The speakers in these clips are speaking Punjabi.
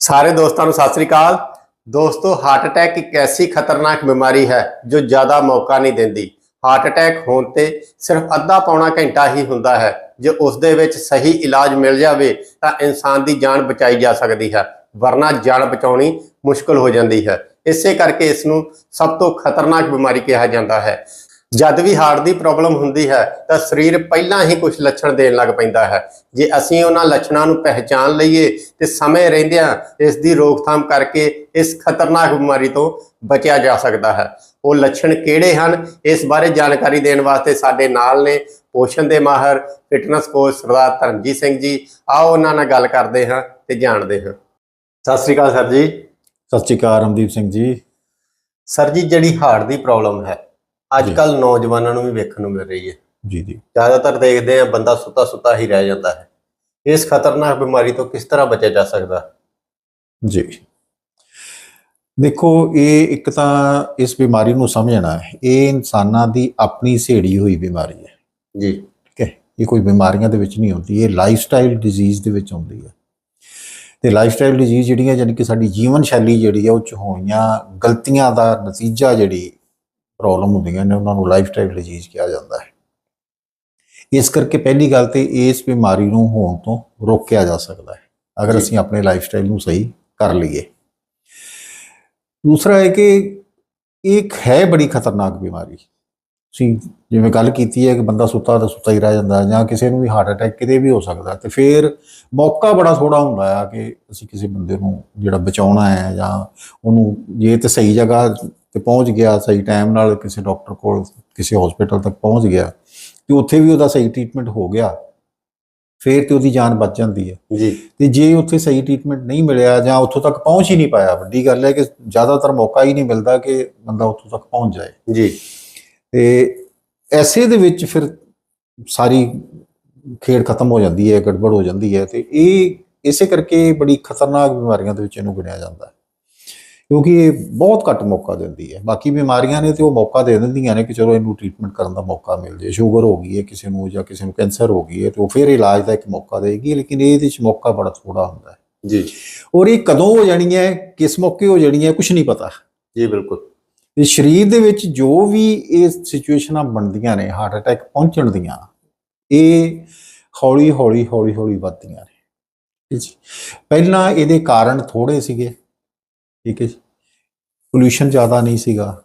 ਸਾਰੇ ਦੋਸਤਾਂ ਨੂੰ ਸਤਿ ਸ੍ਰੀ ਅਕਾਲ। ਦੋਸਤੋ ਹਾਰਟ ਅਟੈਕ ਇੱਕ ਐਸੀ ਖਤਰਨਾਕ ਬਿਮਾਰੀ ਹੈ ਜੋ ਜ਼ਿਆਦਾ ਮੌਕਾ ਨਹੀਂ ਦਿੰਦੀ। ਹਾਰਟ ਅਟੈਕ ਹੋਣ ਤੇ ਸਿਰਫ ਅੱਧਾ ਪੌਣਾ ਘੰਟਾ ਹੀ ਹੁੰਦਾ ਹੈ। ਜੇ ਉਸ ਦੇ ਵਿੱਚ ਸਹੀ ਇਲਾਜ ਮਿਲ ਜਾਵੇ, ਤਾਂ ਇਨਸਾਨ ਦੀ ਜਾਨ ਬਚਾਈ ਜਾ ਸਕਦੀ ਹੈ, ਵਰਨਾ ਜਾਨ ਬਚਾਉਣੀ ਮੁਸ਼ਕਲ ਹੋ ਜਾਂਦੀ ਹੈ। ਇਸੇ ਕਰਕੇ ਇਸ ਨੂੰ ਸਭ ਤੋਂ ਖਤਰਨਾਕ ਬਿਮਾਰੀ ਕਿਹਾ ਜਾਂਦਾ ਹੈ। ਜਦ ਵੀ ਹਾਰਟ ਦੀ ਪ੍ਰੋਬਲਮ ਹੁੰਦੀ ਹੈ ਤਾਂ ਸਰੀਰ ਪਹਿਲਾਂ ਹੀ ਕੁਝ ਲੱਛਣ ਦੇਣ ਲੱਗ ਪੈਂਦਾ ਹੈ। ਜੇ ਅਸੀਂ ਉਹਨਾਂ ਲੱਛਣਾਂ ਨੂੰ ਪਹਿਚਾਨ ਲਈਏ ਤੇ ਸਮੇਂ ਰਹਿੰਦਿਆਂ ਇਸ ਦੀ ਰੋਕਥਾਮ ਕਰਕੇ ਇਸ ਖਤਰਨਾਕ ਬਿਮਾਰੀ ਤੋਂ ਬਚਿਆ ਜਾ ਸਕਦਾ ਹੈ। ਉਹ ਲੱਛਣ ਕਿਹੜੇ ਹਨ? ਇਸ ਬਾਰੇ ਜਾਣਕਾਰੀ ਦੇਣ ਵਾਸਤੇ ਸਾਡੇ ਨਾਲ ਨੇ ਪੋਸ਼ਣ ਦੇ ਮਾਹਰ ਫਿਟਨੈਸ ਕੋਚ ਸਰਦਾਰ ਧਰਮਜੀਤ ਸਿੰਘ ਜੀ। ਆਓ ਉਹਨਾਂ ਨਾਲ ਗੱਲ ਕਰਦੇ ਹਾਂ ਤੇ ਜਾਣਦੇ ਹਾਂ। ਸਤਿ ਸ੍ਰੀ ਅਕਾਲ ਸਰ ਜੀ। ਸਤਿ ਸ਼੍ਰੀ ਅਕਾਲ ਰਮਦੀਪ ਸਿੰਘ ਜੀ। ਸਰ ਜੀ ਜਿਹੜੀ ਹਾਰਟ ਦੀ ਪ੍ਰੋਬਲਮ ਹੈ ਅੱਜ ਕੱਲ ਨੌਜਵਾਨਾਂ ਨੂੰ ਵੀ ਵੇਖਣ ਨੂੰ ਮਿਲ ਰਹੀ ਹੈ। ਜੀ ਜੀ। ਜ਼ਿਆਦਾਤਰ ਦੇਖਦੇ ਆ ਬੰਦਾ ਸੁੱਤਾ ਸੁੱਤਾ ਹੀ ਰਹਿ ਜਾਂਦਾ ਹੈ। ਇਸ ਖਤਰਨਾਕ ਬਿਮਾਰੀ ਤੋਂ ਕਿਸ ਤਰ੍ਹਾਂ ਬਚਿਆ ਜਾ ਸਕਦਾ? ਜੀ। ਦੇਖੋ ਇਹ ਇੱਕ ਤਾਂ ਇਸ ਬਿਮਾਰੀ ਨੂੰ ਸਮਝਣਾ ਹੈ। ਇਹ ਇਨਸਾਨਾਂ ਦੀ ਆਪਣੀ ਸੇੜੀ ਹੋਈ ਬਿਮਾਰੀ ਹੈ। ਜੀ। ਠੀਕ ਹੈ? ਇਹ ਕੋਈ ਬਿਮਾਰੀਆਂ ਦੇ ਵਿੱਚ ਨਹੀਂ ਹੁੰਦੀ ਇਹ ਲਾਈਫਸਟਾਈਲ ਡਿਜ਼ੀਜ਼ ਦੇ ਵਿੱਚ ਆਉਂਦੀ ਹੈ। ਤੇ ਲਾਈਫਸਟਾਈਲ ਡਿਜ਼ੀਜ਼ ਜਿਹੜੀਆਂ ਯਾਨੀ ਕਿ ਸਾਡੀ ਜੀਵਨ ਸ਼ੈਲੀ ਜਿਹੜੀ ਹੈ ਉਹ ਚ ਹੋਈਆਂ ਗਲਤੀਆਂ ਦਾ ਨਤੀਜਾ ਜਿਹੜੀ ਪ੍ਰੋਬਲਮ ਹੁੰਦੀਆਂ ਨੇ ਉਹਨਾਂ ਨੂੰ ਲਾਈਫਸਟਾਈਲ ਡਿਜ਼ੀਜ਼ ਕਿਹਾ ਜਾਂਦਾ ਹੈ। ਇਸ ਕਰਕੇ ਪਹਿਲੀ ਗੱਲ ਤੇ ਇਸ ਬਿਮਾਰੀ ਨੂੰ ਹੋਣ ਤੋਂ ਰੋਕਿਆ ਜਾ ਸਕਦਾ ਹੈ ਅਗਰ। ਅਸੀਂ ਆਪਣੇ ਲਾਈਫਸਟਾਈਲ ਨੂੰ ਸਹੀ ਕਰ ਲਈਏ। ਦੂਸਰਾ ਹੈ ਕਿ ਇੱਕ ਹੈ ਬੜੀ ਖਤਰਨਾਕ ਬਿਮਾਰੀ। ਤੁਸੀਂ ਜਿਵੇਂ ਗੱਲ ਕੀਤੀ ਹੈ ਕਿ ਬੰਦਾ ਸੁੱਤਾ ਤਾਂ ਸੁੱਤਾ ਹੀ ਰਹਿ ਜਾਂਦਾ ਜਾਂ ਕਿਸੇ ਨੂੰ ਵੀ ਹਾਰਟ ਅਟੈਕ ਕਿਤੇ ਵੀ ਹੋ ਸਕਦਾ ਤੇ ਫਿਰ ਮੌਕਾ ਬੜਾ ਥੋੜਾ ਹੁੰਦਾ ਆ ਕਿ ਅਸੀਂ ਕਿਸੇ ਬੰਦੇ ਨੂੰ ਜਿਹੜਾ ਬਚਾਉਣਾ ਹੈ ਜਾਂ ਉਹਨੂੰ ਜੇ ਤੇ ਸਹੀ ਜਗ੍ਹਾ ਤੇ ਪਹੁੰਚ ਗਿਆ ਸਹੀ ਟਾਈਮ ਨਾਲ ਕਿਸੇ ਡਾਕਟਰ ਕੋਲ ਕਿਸੇ ਹਸਪੀਟਲ ਤੱਕ ਪਹੁੰਚ ਗਿਆ ਤੇ ਉੱਥੇ ਵੀ ਉਹਦਾ ਸਹੀ ਟ੍ਰੀਟਮੈਂਟ ਹੋ ਗਿਆ ਫਿਰ ਤੇ ਉਹਦੀ ਜਾਨ ਬਚ ਜਾਂਦੀ ਹੈ। ਜੀ। ਤੇ ਜੇ ਉੱਥੇ ਸਹੀ ਟ੍ਰੀਟਮੈਂਟ ਨਹੀਂ ਮਿਲਿਆ ਜਾਂ ਉੱਥੋਂ ਤੱਕ ਪਹੁੰਚ ਹੀ ਨਹੀਂ ਪਾਇਆ ਵੱਡੀ ਗੱਲ ਹੈ ਕਿ ਜ਼ਿਆਦਾਤਰ ਮੌਕਾ ਹੀ ਨਹੀਂ ਮਿਲਦਾ ਕਿ ਬੰਦਾ ਉੱਥੋਂ ਤੱਕ ਪਹੁੰਚ ਜਾਏ। ਜੀ। ਤੇ ਐਸੇ ਦੇ ਵਿੱਚ ਫਿਰ ਸਾਰੀ ਖੇਡ ਖਤਮ ਹੋ ਜਾਂਦੀ ਹੈ ਗੜਬੜ ਹੋ ਜਾਂਦੀ ਹੈ ਤੇ ਇਹ ਇਸੇ ਕਰਕੇ ਬੜੀ ਖਤਰਨਾਕ ਬਿਮਾਰੀਆਂ ਦੇ ਵਿੱਚ ਇਹਨੂੰ ਗਿਣਿਆ ਜਾਂਦਾ ਹੈ। ਕਿਉਂਕਿ ਇਹ ਬਹੁਤ ਘੱਟ ਮੌਕਾ ਦਿੰਦੀ ਹੈ। ਬਾਕੀ ਬਿਮਾਰੀਆਂ ਨੇ ਤੇ ਉਹ ਮੌਕਾ ਦੇ ਦਿੰਦੀਆਂ ਨੇ ਕਿ ਚਲੋ ਇਹਨੂੰ ਟ੍ਰੀਟਮੈਂਟ ਕਰਨ ਦਾ ਮੌਕਾ ਮਿਲ ਜੇ। ਸ਼ੂਗਰ ਹੋ ਗਈ ਹੈ ਕਿਸੇ ਨੂੰ ਜਾਂ ਕਿਸੇ ਨੂੰ ਕੈਂਸਰ ਹੋ ਗਈ ਹੈ ਤੇ ਉਹ ਫਿਰ ਇਲਾਜ ਦਾ ਇੱਕ ਮੌਕਾ ਦੇਗੀ ਲੇਕਿਨ ਇਹਦੇ ਵਿੱਚ ਮੌਕਾ ਬੜਾ ਥੋੜਾ ਹੁੰਦਾ ਹੈ। ਜੀ ਔਰ ਇਹ ਕਦੋਂ ਹੋ ਜਾਣੀ ਹੈ ਕਿਸ ਮੌਕੇ ਹੋ ਜਾਣੀ ਹੈ ਕੁਝ ਨਹੀਂ ਪਤਾ। ਜੀ ਬਿਲਕੁਲ। ਤੇ ਸਰੀਰ ਦੇ ਵਿੱਚ ਜੋ ਵੀ ਇਹ ਸਿਚੁਏਸ਼ਨਾਂ ਬਣਦੀਆਂ ਨੇ ਹਾਰਟ ਅਟੈਕ ਪਹੁੰਚਣ ਦੀਆਂ ਇਹ ਹੌਲੀ ਹੌਲੀ ਹੌਲੀ ਹੌਲੀ ਵੱਧਦੀਆਂ ਨੇ। ਜੀ। ਪਹਿਲਾਂ ਇਹਦੇ ਕਾਰਨ ਥੋੜੇ ਸੀਗੇ। ਠੀਕ ਹੈ ਜੀ। ਪੋਲੂਸ਼ਨ ਜ਼ਿਆਦਾ ਨਹੀਂ ਸੀਗਾ।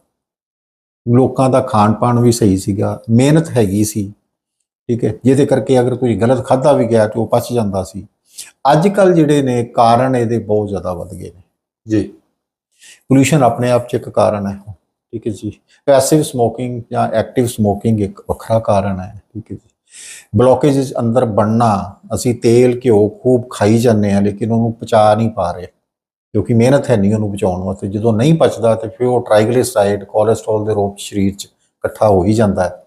ਲੋਕਾਂ ਦਾ ਖਾਣ ਪਾਣ ਵੀ ਸਹੀ ਸੀਗਾ। ਮਿਹਨਤ ਹੈਗੀ ਸੀ। ਠੀਕ ਹੈ। ਜਿਹਦੇ ਕਰਕੇ ਅਗਰ ਕੋਈ ਗਲਤ ਖਾਦਾ ਵੀ ਗਿਆ ਤੇ ਉਹ ਪਚ ਜਾਂਦਾ ਸੀ। ਅੱਜ ਕੱਲ ਜਿਹੜੇ ਨੇ, ਕਾਰਨ ਇਹਦੇ ਬਹੁਤ ਜ਼ਿਆਦਾ ਵੱਧ ਗਏ ਨੇ। ਜੀ। ਪੋਲੂਸ਼ਨ ਆਪਣੇ ਆਪ ਚ ਇੱਕ ਕਾਰਨ ਹੈ। ਠੀਕ ਹੈ ਜੀ। ਪੈਸਿਵ ਸਮੋਕਿੰਗ ਜਾਂ ਐਕਟਿਵ ਸਮੋਕਿੰਗ ਇੱਕ ਵੱਖਰਾ ਕਾਰਨ ਹੈ। ਠੀਕ ਹੈ ਜੀ। ਬਲੋਕੇਜ ਅੰਦਰ ਬਣਨਾ, ਅਸੀਂ ਤੇਲ, ਘਿਓ ਖੂਬ ਖਾਈ ਜਾਂਦੇ ਆ ਲੇਕਿਨ ਉਹਨੂੰ ਪਚਾ ਨਹੀਂ ਪਾ ਰਹੇ। ਕਿਉਂਕਿ ਮਿਹਨਤ ਹੈ ਨਹੀਂ ਉਹਨੂੰ ਬਚਾਉਣ ਵਾਸਤੇ। ਜਦੋਂ ਨਹੀਂ ਪਚਦਾ ਤੇ ਫਿਰ ਉਹ ਟ੍ਰਾਈਗਲਿਸਰਾਈਡ ਕੋਲੇਸਟ੍ਰੋਲ ਦੇ ਰੂਪ ਸਰੀਰ 'ਚ ਇਕੱਠਾ ਹੋ ਹੀ ਜਾਂਦਾ ਹੈ।